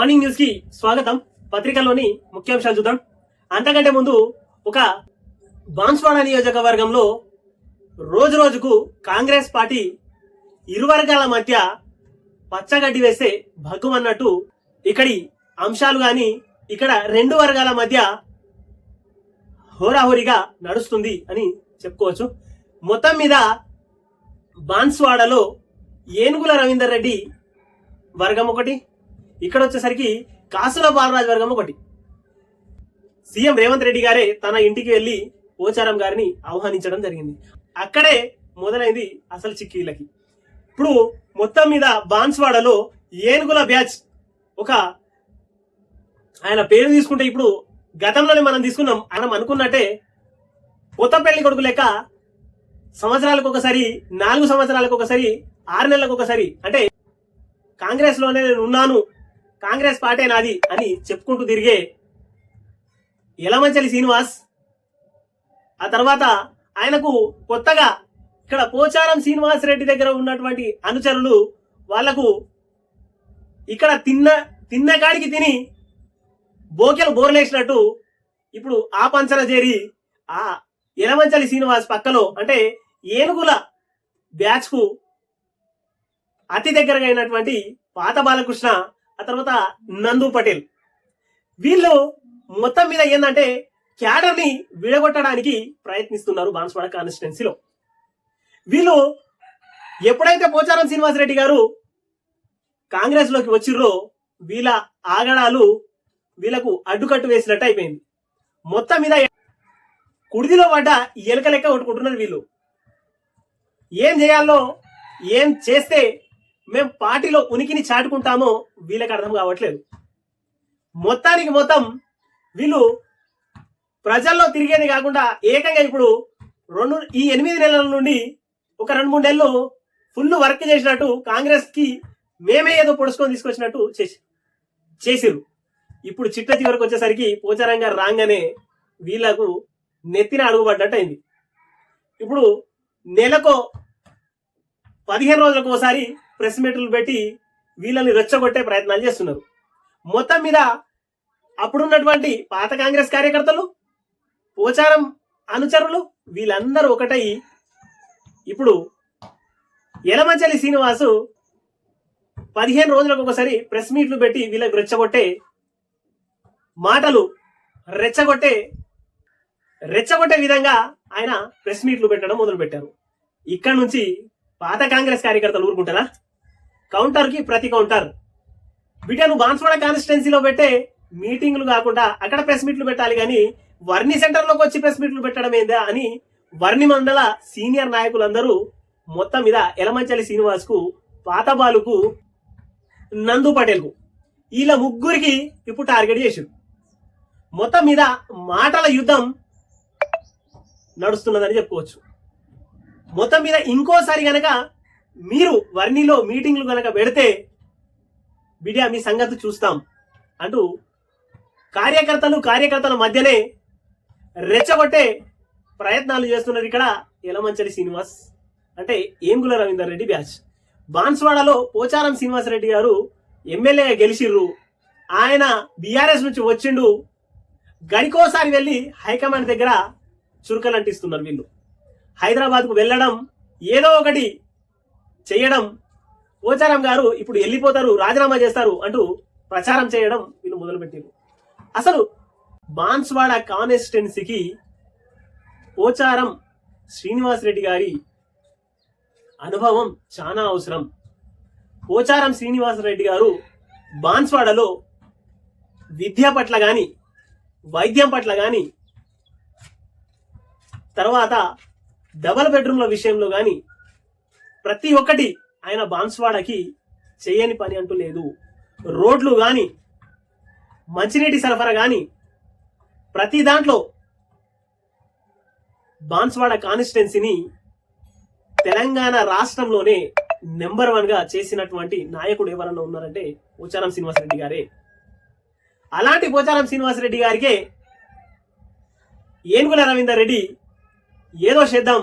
Morning న్యూస్కి స్వాగతం. పత్రికలోని ముఖ్యాంశాలు చూద్దాం. అంతకంటే ముందు ఒక బాన్స్వాడ నియోజకవర్గంలో రోజు రోజుకు కాంగ్రెస్ పార్టీ ఇరు వర్గాల మధ్య పచ్చగడ్డి వేస్తే భగ్గుమన్నట్టు ఇక్కడి అంశాలు గాని ఇక్కడ రెండు వర్గాల మధ్య హోరాహోరీగా నడుస్తుంది అని చెప్పుకోవచ్చు. మొత్తం మీద బాన్స్వాడలో ఏనుగుల రవీందర్ రెడ్డి వర్గం ఒకటి ఇక్కడ వచ్చేసరికి కాసుల బాలరాజ్ వర్గం ఒకటి. సీఎం రేవంత్ రెడ్డి గారే తన ఇంటికి వెళ్ళి పోచారం గారిని ఆహ్వానించడం జరిగింది. అక్కడే మొదలైంది అసలు చిక్కీలకి ఇప్పుడు మొత్తం మీద బాన్స్వాడలో ఏనుగుల బ్యాచ్ ఒక ఆయన పేరు తీసుకుంటే ఇప్పుడు గతంలోనే మనం తీసుకున్నాం. మనం అనుకున్నట్టే కొత్త పెళ్ళి కొడుకు లెక్క సంవత్సరాలకు ఒకసారి నాలుగు సంవత్సరాలకు ఒకసారి ఆరు నెలలకు ఒకసారి అంటే కాంగ్రెస్లోనే నేను ఉన్నాను కాంగ్రెస్ పార్టీ నాది అని చెప్పుకుంటూ తిరిగే ఎలమంచలి శ్రీనివాస్ ఆ తర్వాత ఆయనకు కొత్తగా ఇక్కడ పోచారం శ్రీనివాస్ రెడ్డి దగ్గర ఉన్నటువంటి అనుచరులు వాళ్ళకు ఇక్కడ తిన్న తిన్న కాడికి తిని బోకెలు బోర్లేసినట్టు ఇప్పుడు ఆ పంచన చేరి ఆ ఎలమంచలి శ్రీనివాస్ పక్కలో అంటే ఏనుగుల బ్యాచ్కు అతి దగ్గరగా అయినటువంటి పాత బాలకృష్ణ ఆ తర్వాత నందు పటేల్. వీళ్ళు మొత్తం మీద ఏంటంటే క్యాడర్ని విడగొట్టడానికి ప్రయత్నిస్తున్నారు బాన్స్వాడ కాన్స్టిట్యున్సీలో. వీళ్ళు ఎప్పుడైతే పోచారం శ్రీనివాసరెడ్డి గారు కాంగ్రెస్లోకి వచ్చిర్రో వీళ్ళ ఆగడాలు వీళ్ళకు అడ్డుకట్టు వేసినట్టు అయిపోయింది. మొత్తం మీద కుడిదిలో పడ్డ ఎలక లెక్క కొట్టుకుంటున్నారు వీళ్ళు. ఏం చేయాలో ఏం చేస్తే మేము పార్టీలో ఉనికిని చాటుకుంటామో వీళ్ళకి అర్థం కావట్లేదు. మొత్తానికి మొత్తం వీళ్ళు ప్రజల్లో తిరిగేది కాకుండా ఏకంగా ఇప్పుడు రెండు ఈ ఎనిమిది నెలల నుండి ఒక రెండు మూడు నెలలు ఫుల్ వర్క్ చేసినట్టు కాంగ్రెస్కి మేమే ఏదో పొడుచుకొని తీసుకొచ్చినట్టు చేసి చేసిరు ఇప్పుడు చిట్ట చివరికి వచ్చేసరికి పోచారంగా రాగానే వీళ్ళకు నెత్తిన అడుగుపడ్డట్టు అయింది ఇప్పుడు నెలకో పదిహేను రోజులకు ఒకసారి ప్రెస్ మీట్లు పెట్టి వీళ్ళని రెచ్చగొట్టే ప్రయత్నాలు చేస్తున్నారు. మొత్తం మీద అప్పుడున్నటువంటి పాత కాంగ్రెస్ కార్యకర్తలు పోచారం అనుచరులు వీళ్ళందరూ ఒకటై ఇప్పుడు ఎలమంచలి శ్రీనివాసు పదిహేను రోజులకు ఒకసారి ప్రెస్ మీట్లు పెట్టి వీళ్ళకి రెచ్చగొట్టే మాటలు రెచ్చగొట్టే రెచ్చగొట్టే విధంగా ఆయన ప్రెస్ మీట్లు పెట్టడం మొదలుపెట్టారు. ఇక్కడ నుంచి పాత కాంగ్రెస్ కార్యకర్తలు ఊరుకుంటారా? కౌంటర్కి ప్రతి కౌంటర్. బిడ్డను బాన్స్వాడ కాన్స్టిట్యున్సీలో పెట్టే మీటింగ్లు కాకుండా అక్కడ ప్రెస్ మీట్లు పెట్టాలి కానీ వర్ణి సెంటర్లోకి వచ్చి ప్రెస్ మీట్లు పెట్టడం ఏందా అని వర్ణి మండల సీనియర్ నాయకులందరూ మొత్తం మీద ఎలమంచలి శ్రీనివాస్కు నందు పటేల్కు వీళ్ళ ముగ్గురికి ఇప్పుడు టార్గెట్ చేసారు మొత్తం మీద మాటల యుద్ధం నడుస్తున్నదని చెప్పుకోవచ్చు. మొత్తం మీద ఇంకోసారి గనక మీరు వర్ణిలో మీటింగ్లు కనుక పెడితే బిడియా మీ సంగతి చూస్తాం అంటూ కార్యకర్తలు కార్యకర్తల మధ్యనే రెచ్చగొట్టే ప్రయత్నాలు చేస్తున్నారు ఇక్కడ ఎలమంచలి శ్రీనివాస్. అంటే ఏంగుల రవీందర్ రెడ్డి బ్యాచ్. బాన్స్వాడలో పోచారం శ్రీనివాస్ రెడ్డి గారు ఎమ్మెల్యేగా గెలిచిర్రు. ఆయన బీఆర్ఎస్ నుంచి వచ్చిండు. గడికోసారి వెళ్ళి హైకమాండ్ దగ్గర చురుకలు అంటిస్తున్నారు వీళ్ళు. హైదరాబాద్కు వెళ్ళడం ఏదో ఒకటి చేయడం. పోచారం గారు ఇప్పుడు వెళ్ళిపోతారు రాజీనామా చేస్తారు అంటూ ప్రచారం చేయడం వీళ్ళు మొదలుపెట్టారు. అసలు బాన్స్వాడ కాన్స్టిట్యున్సీకి పోచారం శ్రీనివాస్ రెడ్డి గారి అనుభవం చాలా అవసరం. పోచారం శ్రీనివాస్ రెడ్డి గారు బాన్స్వాడలో విద్య పట్ల కానీ వైద్యం పట్ల కానీ తర్వాత డబల్ బెడ్రూమ్ల విషయంలో కానీ ప్రతి ఒక్కటి ఆయన బాన్స్వాడకి చేయని పని అంటూ లేదు. రోడ్లు కానీ మంచినీటి సరఫరా కానీ ప్రతి దాంట్లో బాన్స్వాడ కాన్స్టిట్యున్సీని తెలంగాణ రాష్ట్రంలోనే నెంబర్ వన్గా చేసినటువంటి నాయకుడు ఎవరన్నా ఉన్నారంటే పోచారం శ్రీనివాసరెడ్డి గారే. అలాంటి పోచారం శ్రీనివాసరెడ్డి గారికే ఏనుగుల రవీందర్ రెడ్డి ఏదో చేద్దాం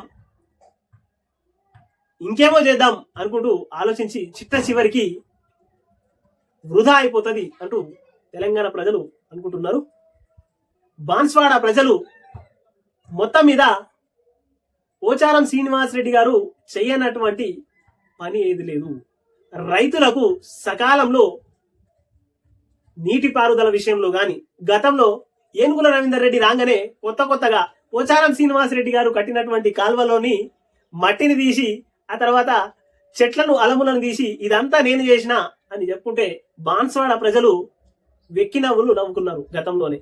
ఇంకేమో చేద్దాం అనుకుంటూ ఆలోచించి చిట్ట చివరికి వృధా అయిపోతుంది అంటూ తెలంగాణ ప్రజలు అనుకుంటున్నారు. బాన్స్వాడ ప్రజలు మొత్తం మీద పోచారం శ్రీనివాస్ రెడ్డి గారు చేయనటువంటి పని ఏది లేదు. రైతులకు సకాలంలో నీటిపారుదల విషయంలో గాని గతంలో ఏనుగుల రవీందర్ రెడ్డి రాగానే కొత్త కొత్తగా పోచారం శ్రీనివాస్ రెడ్డి గారు కట్టినటువంటి కాల్వలోని మట్టిని తీసి తర్వాత చెట్లను అలములను తీసి ఇదంతా నేను చేసిన అని చెప్పుకుంటే బాన్స్వాడ ప్రజలు వెక్కి నవ్వులు నవ్వుకున్నారు గతంలోనే.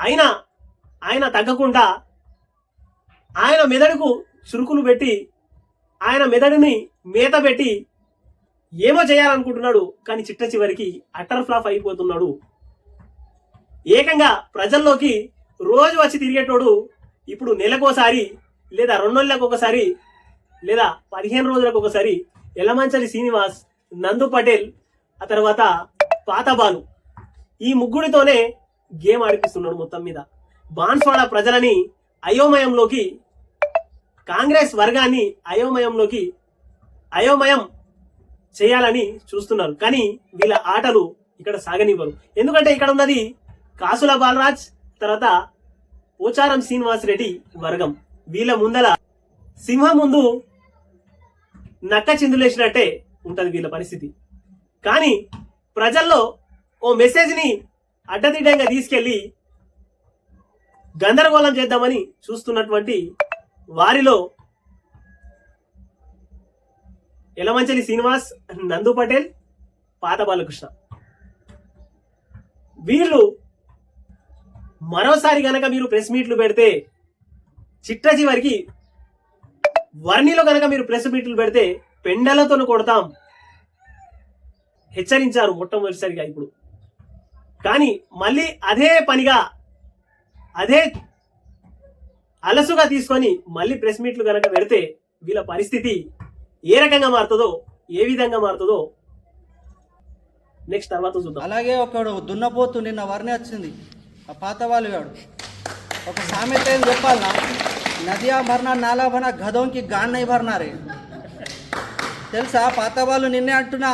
అయినా ఆయన తగ్గకుండా ఆయన మెదడుకు చురుకులు పెట్టి ఆయన మెదడుని మేత పెట్టి ఏమో చేయాలనుకుంటున్నాడు కానీ చిట్ట చివరికి అటర్ ఫ్లాప్ అయిపోతున్నాడు. ఏకంగా ప్రజల్లోకి రోజు వచ్చి తిరిగేటోడు ఇప్పుడు నెలకోసారి లేదా రెండు నెలలకు ఒకసారి లేదా పదిహేను రోజులకు ఒకసారి ఎలమంచలి శ్రీనివాస్ నందు పటేల్ ఆ తర్వాత పాతబాలు ఈ ముగ్గురితోనే గేమ్ ఆడిపిస్తున్నాడు మొత్తం మీద. బాన్స్వాడ ప్రజలని అయోమయంలోకి కాంగ్రెస్ వర్గాన్ని అయోమయంలోకి అయోమయం చేయాలని చూస్తున్నారు. కానీ వీళ్ళ ఆటలు ఇక్కడ సాగనివ్వరు. ఎందుకంటే ఇక్కడ ఉన్నది కాసుల బాలరాజ్ తర్వాత పోచారం శ్రీనివాస్ రెడ్డి వర్గం. వీళ్ళ ముందల సింహం ముందు నక్క చిందులేసినట్టే ఉంటుంది వీళ్ళ పరిస్థితి. కానీ ప్రజల్లో ఓ మెసేజ్ని అడ్డదిడ్డంగా తీసుకెళ్ళి గందరగోళం చేద్దామని చూస్తున్నటువంటి వారిలో ఎలమంచలి శ్రీనివాస్ నందు పటేల్ పాత బాలకృష్ణ. వీళ్ళు మరోసారి గనక మీరు ప్రెస్ మీట్లు పెడితే చిట్ట చివరికి వర్ణిలో కనుక మీరు ప్రెస్ మీట్లు పెడితే పెండలతో కొడతాం. హెచ్చరించారు మొట్టమొదటిసారిగా ఇప్పుడు. కానీ మళ్ళీ అదే పనిగా అదే అలసుగా తీసుకొని మళ్ళీ ప్రెస్ మీట్లు కనుక పెడితే వీళ్ళ పరిస్థితి ఏ రకంగా మారుతుందో ఏ విధంగా మారుతుందో నెక్స్ట్ తర్వాత చూద్దాం. అలాగే ఒకడు దున్నపోతు నిన్న వర్ణి వచ్చింది. ఆ పాత వాళ్ళు గాడు ఒక సామెత ఏం చెప్పాలనా? నదియా భర్నా నాలా భర్నా గదోంకి గాన్నై భర్నారే. తెలుసా? పాత వాళ్ళు నిన్నే అంటున్నా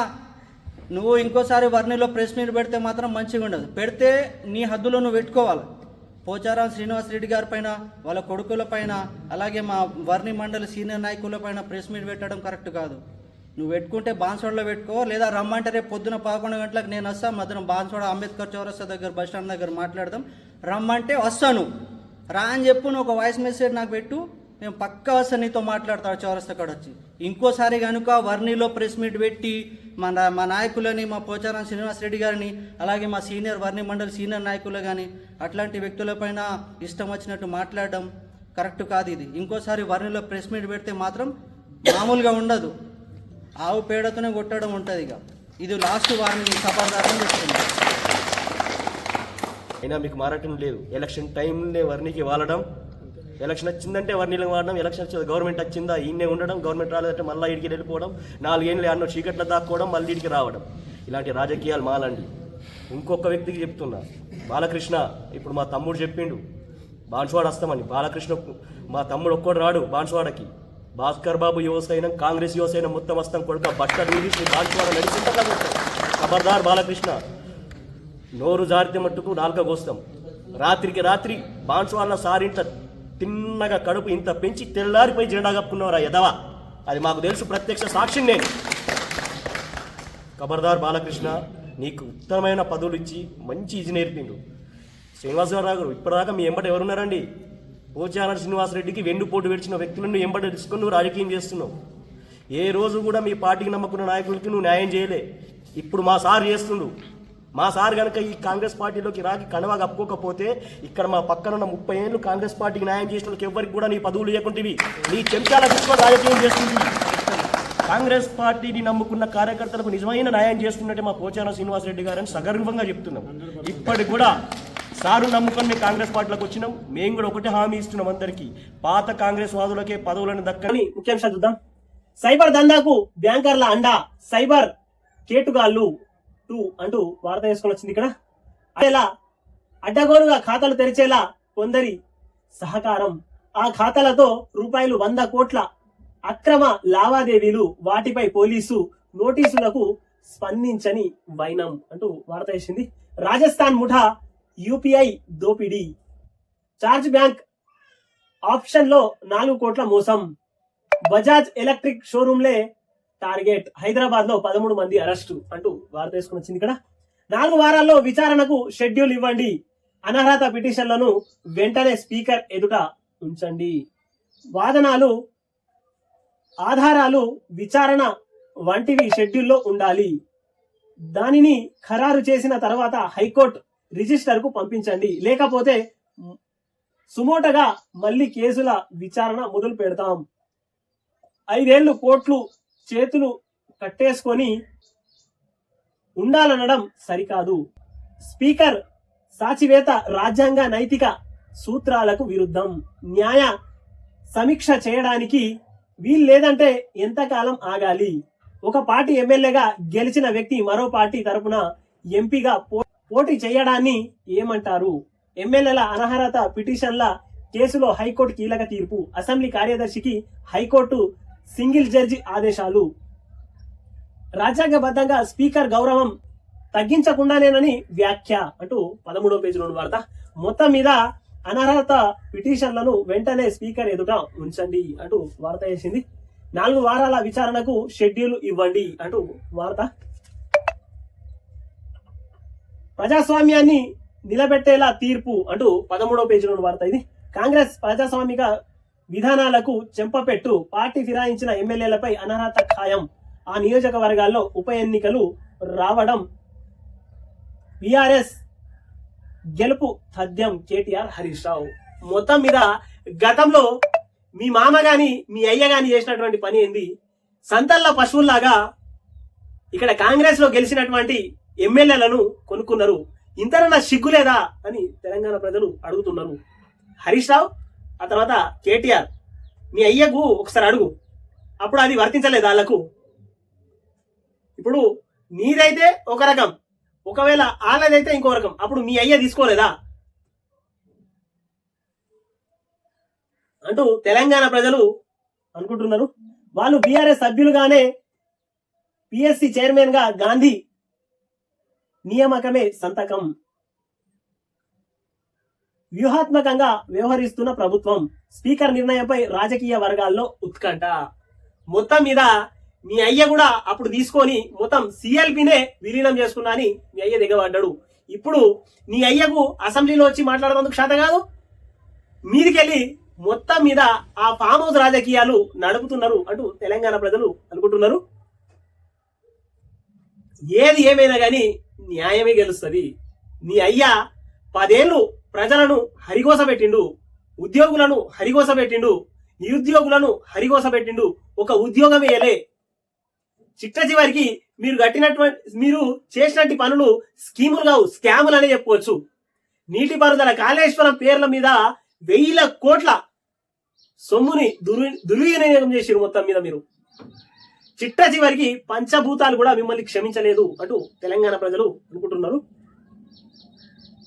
నువ్వు ఇంకోసారి వర్ణిలో ప్రెస్ మీట్ పెడితే మాత్రం మంచిగా ఉండదు. పెడితే నీ హద్దులో నువ్వు పెట్టుకోవాలి. పోచారం శ్రీనివాస్ రెడ్డి గారి పైన వాళ్ళ కొడుకుల పైన అలాగే మా వర్ణి మండలి సీనియర్ నాయకుల పైన ప్రెస్ మీట్ పెట్టడం కరెక్ట్ కాదు. నువ్వు పెట్టుకుంటే బాన్సోడలో పెట్టుకో లేదా రమ్మంటే రేపు పొద్దున పదకొండు గంటలకు నేను వస్తా మధ్యాహ్నం బాన్సోడ అంబేద్కర్ చౌరస్తా దగ్గర బస్ స్టాండ్ దగ్గర మాట్లాడదాం. రమ్మంటే వస్తాను. రా అని చెప్పు నువ్వు ఒక వాయిస్ మెసేజ్ నాకు పెట్టు మేము పక్కా వస్తా నీతో మాట్లాడతాడు చౌరస్తా కాడ వచ్చి. ఇంకోసారి కనుక వర్ణిలో ప్రెస్ మీట్ పెట్టి మన మా నాయకులని మా పోచారం శ్రీనివాస్ రెడ్డి గారిని అలాగే మా సీనియర్ వర్ణి మండలి సీనియర్ నాయకులు కానీ అట్లాంటి వ్యక్తులపైన ఇష్టం వచ్చినట్టు మాట్లాడడం కరెక్ట్ కాదు ఇది. ఇంకోసారి వర్ణిలో ప్రెస్ మీట్ పెడితే మాత్రం మామూలుగా ఉండదు. ఆవు పేడతోనే కొట్టడం ఉంటుంది ఇక ఇది లాస్ట్ వారిని సఫర్దారని చెప్తుంది అయినా మీకు మారటం లేదు. ఎలక్షన్ టైంలో వర్ణికి వాలడం. ఎలక్షన్ వచ్చిందంటే వర్ణీలకు వాడడం ఎలక్షన్ వచ్చింది గవర్నమెంట్ వచ్చిందా? ఈయనే ఉండడం. గవర్నమెంట్ రాలేదంటే మళ్ళీ ఇడికి వెళ్ళిపోవడం. నాలుగేళ్ళు అన్న చీకట్లో దాక్కోవడం మళ్ళీ ఇడికి రావడం. ఇలాంటి రాజకీయాలు మాలండి. ఇంకొక వ్యక్తికి చెప్తున్నా. బాలకృష్ణ ఇప్పుడు మా తమ్ముడు చెప్పిండు. బాన్సువాడ వస్తామని బాలకృష్ణ మా తమ్ముడు ఒక్కడు రాడు బాన్సువాడకి. భాస్కర్ బాబు యువసైనం కాంగ్రెస్ యువసైనం మొత్తం వస్తాం కొడుక. బట్ట నిలిచి బాన్స్వాడ నడిచిందా ఖబర్దార్ బాలకృష్ణ. నోరు జారితే మట్టుకు నాలుక కోస్తాం రాత్రికి రాత్రి బాన్స్వాళ్ళ సారింట తిన్నగా కడుపు ఇంత పెంచి తెల్లారిపోయి జెండా కప్పుకున్నవారా ఎదవా అది మాకు తెలుసు ప్రత్యక్ష సాక్షి నేను. ఖబర్దార్ బాలకృష్ణ నీకు ఉత్తమమైన పదవులు ఇచ్చి మంచి ఇది నేర్పిండు శ్రీనివాసరావు గారు ఇప్పటిదాకా మీ ఎంబట ఎవరున్నారండి? పోచారం శ్రీనివాసరెడ్డికి వెన్నుపోటు విడిచిన వ్యక్తులను ఎంబట తీసుకొని నువ్వు రాజకీయం చేస్తున్నావు. ఏ రోజు కూడా మీ పార్టీకి నమ్ముకున్న నాయకులకి నువ్వు న్యాయం చేయలే. ఇప్పుడు మా సార్ చేస్తుండు. మా సార్ కనుక ఈ కాంగ్రెస్ పార్టీలోకి రాకి కనవ కప్పుకోకపోతే ఇక్కడ మా పక్కన ఉన్న ముప్పై ఏళ్ళు కాంగ్రెస్ పార్టీకి న్యాయం చేసిన వాళ్ళకి ఎవరికి కూడా నీ పదవులు లేకుంటేవి. నీ చెంచాల తీసుకొని రాజకీయం చేస్తుంది. కాంగ్రెస్ పార్టీని నమ్ముకున్న కార్యకర్తలకు నిజమైన న్యాయం చేస్తున్నట్టే మా పోచారం శ్రీనివాసరెడ్డి గారని సగర్వంగా చెప్తున్నాం. ఇప్పటికి కూడా సారు నమ్ముకొని మేము కాంగ్రెస్ పార్టీలోకి వచ్చినాం. మేము కూడా ఒకటే హామీ ఇస్తున్నాం అందరికీ. పాత కాంగ్రెస్ వాదులకే పదవులను దక్కని ముఖ్యాంశాలు చూద్దాం. సైబర్ దందాకు బ్యాంకర్ల అండా సైబర్ కేటుగాళ్ళు టూ అంటూ వార్త వేసుకొని వచ్చింది ఇక్కడ. అదేలా అడ్డగోలుగా ఖాతాలు తెరిచేలా కొందరి సహకారం. ఆ ఖాతాలతో రూపాయలు వంద కోట్ల అక్రమ లావాదేవీలు వాటిపై పోలీసు నోటీసులకు స్పందించని వైనం అంటూ వార్త వేసింది. రాజస్థాన్ ముఠా యూపీఐ దోపిడీ. చార్జ్ బ్యాంక్ ఆప్షన్లో నాలుగు కోట్ల మోసం. బజాజ్ ఎలక్ట్రిక్ షోరూంలే టార్గెట్ హైదరాబాద్లో పదమూడు మంది అరెస్టు అంటూ వార్త వేసుకుని వచ్చింది ఇక్కడ. నాలుగు వారాల్లో విచారణకు షెడ్యూల్ ఇవ్వండి. అనర్హత పిటిషన్లను వెంటనే స్పీకర్ ఎదుట ఉంచండి. వాదనాలు ఆధారాలు విచారణ వంటివి షెడ్యూల్లో ఉండాలి. దానిని ఖరారు చేసిన తర్వాత హైకోర్టు రిజిస్టర్కు పంపించండి. లేకపోతే సుమోటగా మళ్ళీ కేసుల విచారణ మొదలు పెడతాం. ఐదేళ్ళు కోట్లు చేతులు కట్టేసుకొని ఉండాలనడం సరికాదు. స్పీకర్ సాచివేత రాజ్యాంగ నైతిక సూత్రాలకు విరుద్ధం. న్యాయ సమీక్ష చేయడానికి వీలు లేదంటే ఎంతకాలం ఆగాలి? ఒక పార్టీ ఎమ్మెల్యేగా గెలిచిన వ్యక్తి మరో పార్టీ తరపున ఎంపీగా పో- పోటీ చేయడాన్ని ఏమంటారు? ఎమ్మెల్యేల అనర్హత పిటిషన్ల కేసులో హైకోర్టు కీలక తీర్పు. అసెంబ్లీ కార్యదర్శికి హైకోర్టు సింగిల్ జడ్జి ఆదేశాలు. రాజ్యాంగబద్ధంగా స్పీకర్ గౌరవం తగ్గించకుండానేనని వ్యాఖ్య అంటూ పదమూడో పేజీలోని వార్త. మొత్తం మీద అనర్హత పిటిషన్లను వెంటనే స్పీకర్ ఎదుట ఉంచండి అంటూ వార్త వేసింది. నాలుగు వారాల విచారణకు షెడ్యూల్ ఇవ్వండి అంటూ వార్త. ప్రజాస్వామ్యాన్ని నిలబెట్టేలా తీర్పు అంటూ పదమూడో పేజీలోని వార్త ఇది. కాంగ్రెస్ ప్రజాస్వామిక విధానాలకు చెంపపెట్టు పార్టీ ఫిరాయించిన ఎమ్మెల్యేలపై అనర్హత ఖాయం. ఆ నియోజకవర్గాల్లో ఉప ఎన్నికలు రావడం బీఆర్ఎస్ గెలుపు తథ్యం కేటీఆర్ హరీష్ రావు. మొత్తం మీద గతంలో మీ మామ గాని మీ అయ్య గాని చేసినటువంటి పని ఏంది? సంతల్ల పశువుల్లాగా ఇక్కడ కాంగ్రెస్లో గెలిచినటువంటి ఎమ్మెల్యేలను కొనుక్కున్నారు. ఇంతనన్నా సిగ్గు లేదా అని తెలంగాణ ప్రజలు అడుగుతున్నారు. హరీష్ రావు ఆ తర్వాత కేటీఆర్ మీ అయ్యకు ఒకసారి అడుగు. అప్పుడు అది వర్తించలేదు వాళ్ళకు. ఇప్పుడు నీదైతే ఒక రకం ఒకవేళ వాళ్ళదైతే ఇంకో రకం అప్పుడు మీ అయ్య తీసుకోలేదా? అంటూ తెలంగాణ ప్రజలు అనుకుంటున్నారు. వాళ్ళు బీఆర్ఎస్ సభ్యులుగానే పిఎస్సి చైర్మన్గా గాంధీ నియామకమే సంతకం. వ్యూహాత్మకంగా వ్యవహరిస్తున్న ప్రభుత్వం స్పీకర్ నిర్ణయంపై రాజకీయ వర్గాల్లో ఉత్కంఠ. మొత్తం మీద మీ అయ్య కూడా అప్పుడు తీసుకొని మొత్తం సిఎల్పినే విలీనం చేసుకున్నా అని మీ అయ్య దిగబడ్డాడు. ఇప్పుడు నీ అయ్యకు అసెంబ్లీలో వచ్చి మాట్లాడేందుకు శాత కాదు? మీదికెళ్ళి మొత్తం మీద ఆ ఫామ్ హౌస్ రాజకీయాలు నడుపుతున్నారు అంటూ తెలంగాణ ప్రజలు అనుకుంటున్నారు. ఏది ఏమైనా కానీ న్యాయమే గెలుస్తుంది. నీ అయ్యా పదేళ్ళు ప్రజలను హరిగోస పెట్టిండు ఉద్యోగులను హరిగోస పెట్టిండు నిరుద్యోగులను హరిగోస పెట్టిండు ఒక ఉద్యోగం వేయలే చిట్ట చివరికి మీరు కట్టినటువంటి మీరు చేసినట్టు పనులు స్కీములు కావు స్కాములు అనే చెప్పుకోవచ్చు. నీటిపారుదల కాళేశ్వరం పేర్ల మీద వెయ్యిల కోట్ల సొమ్ముని దుర్వి దుర్వినియోగం చేసిరు మొత్తం మీద మీరు. చిట్ట చివరికి పంచభూతాలు కూడా మిమ్మల్ని క్షమించలేదు అటు తెలంగాణ ప్రజలు అనుకుంటున్నారు.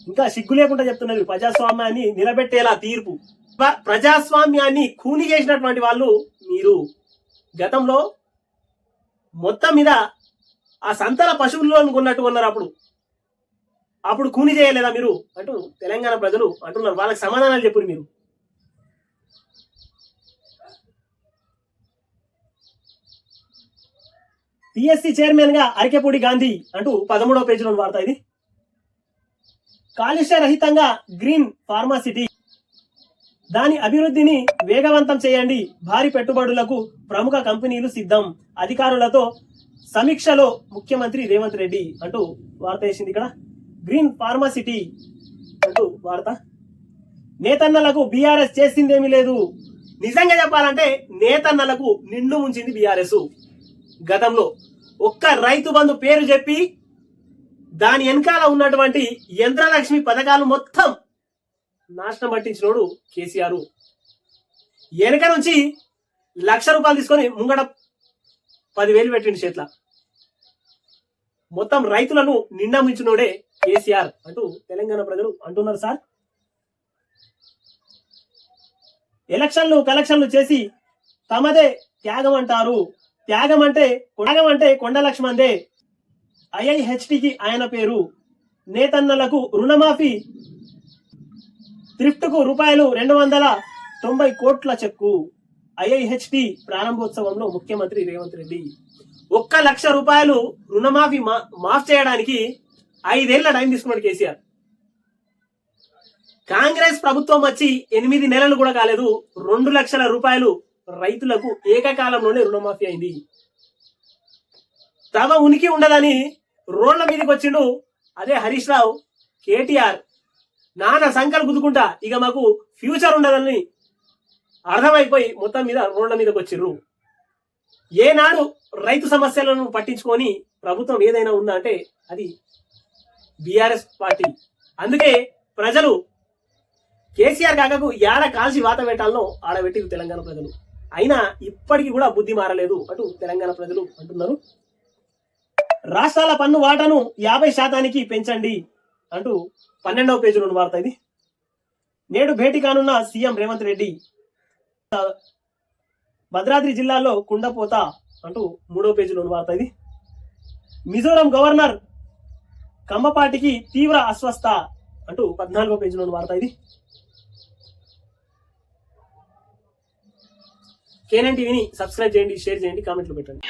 ఇంకా సిగ్గు లేకుండా చెప్తున్నారు ప్రజాస్వామ్యాన్ని నిలబెట్టేలా తీర్పు. ప్రజాస్వామ్యాన్ని కూని చేసినటువంటి వాళ్ళు మీరు. గతంలో మొత్తం మీద ఆ సంతల పశువుల్లో కొన్నట్టు ఉన్నారు అప్పుడు. అప్పుడు కూని చేయలేదా మీరు? అంటూ తెలంగాణ ప్రజలు అంటున్నారు. వాళ్ళకి సమాధానాలు చెప్పురు మీరు. పిఎస్సి చైర్మన్గా అరకెపూడి గాంధీ అంటూ పదమూడవ పేజీలో వార్త ఇది. కాలుష్య రహితంగా గ్రీన్ ఫార్మాసిటీ దాని అభివృద్ధిని వేగవంతం చేయండి. భారీ పెట్టుబడులకు ప్రముఖ కంపెనీలు సిద్ధం. అధికారులతో సమీక్షలో ముఖ్యమంత్రి రేవంత్ రెడ్డి అంటూ వార్త వేసింది ఇక్కడ. గ్రీన్ ఫార్మాసిటీ అంటూ వార్త. నేతన్నలకు బీఆర్ఎస్ చేసిందేమీ లేదు. నిజంగా చెప్పాలంటే నేతన్నలకు నిండు ముంచింది బీఆర్ఎస్. గతంలో ఒక్క రైతు బంధు పేరు చెప్పి దాని వెనకాల ఉన్నటువంటి యంత్రలక్ష్మి పథకాలు మొత్తం నాశనం పట్టించినోడు కేసీఆర్. వెనక నుంచి లక్ష రూపాయలు తీసుకొని ముంగడ పదివేలు పెట్టిండు చేతిలో. మొత్తం రైతులను నిండా ముంచినోడే కేసీఆర్ అంటూ తెలంగాణ ప్రజలు అంటున్నారు సార్. ఎలక్షన్లు కలెక్షన్లు చేసి తమదే త్యాగం అంటారు. త్యాగం అంటే త్యాగం అంటే కొండ లక్ష్మందే ఐఐహెచ్టికి ఆయన పేరు. నేతన్నలకు రుణమాఫీ. థ్రిఫ్ట్కు రూపాయలు రెండు వందల తొంభై కోట్ల చెక్కు. ఐఐహెచ్టి ప్రారంభోత్సవంలో ముఖ్యమంత్రి రేవంత్ రెడ్డి. ఒక్క లక్ష రూపాయలు రుణమాఫీ మా- మాఫ్ చేయడానికి ఐదేళ్ళ టైం తీసుకున్నాడు కేసీఆర్. కాంగ్రెస్ ప్రభుత్వం వచ్చి ఎనిమిది నెలలు కూడా కాలేదు. రెండు లక్షల రూపాయలు రైతులకు ఏకకాలంలోనే రుణమాఫీ అయింది. తమ ఉనికి ఉండదని రోడ్ల మీదకి వచ్చిండు అదే హరీష్ రావు కేటీఆర్. నాన్న సంకల్ గుద్దుకుంటా ఇక మాకు ఫ్యూచర్ ఉండదని అర్థమైపోయి మొత్తం మీద రోడ్ల మీదకి వచ్చిర్రు. ఏనాడు రైతు సమస్యలను పట్టించుకొని ప్రభుత్వం ఏదైనా ఉందా అంటే అది బీఆర్ఎస్ పార్టీ. అందుకే ప్రజలు కేసీఆర్ కాకకు ఏడ కాల్చి వాత పెట్టాలనో ఆడబెట్టి తెలంగాణ ప్రజలు. అయినా ఇప్పటికీ కూడా బుద్ధి మారలేదు అటు తెలంగాణ ప్రజలు అంటున్నారు. రాష్ట్రాల పన్ను వాటాను యాభై శాతానికి పెంచండి అంటూ పన్నెండవ పేజీలోని వార్త ఇది. నేడు భేటీ కానున్న సీఎం రేవంత్ రెడ్డి భద్రాద్రి జిల్లాలో కుండపోత అంటూ మూడో పేజీలోని వార్త ఇది. మిజోరం గవర్నర్ కమ్మపాటికి తీవ్ర అస్వస్థ అంటూ పద్నాలుగో పేజీలోని వార్త ఇది. కేనన్ టీవీని సబ్స్క్రైబ్ చేయండి షేర్ చేయండి కామెంట్లు పెట్టండి.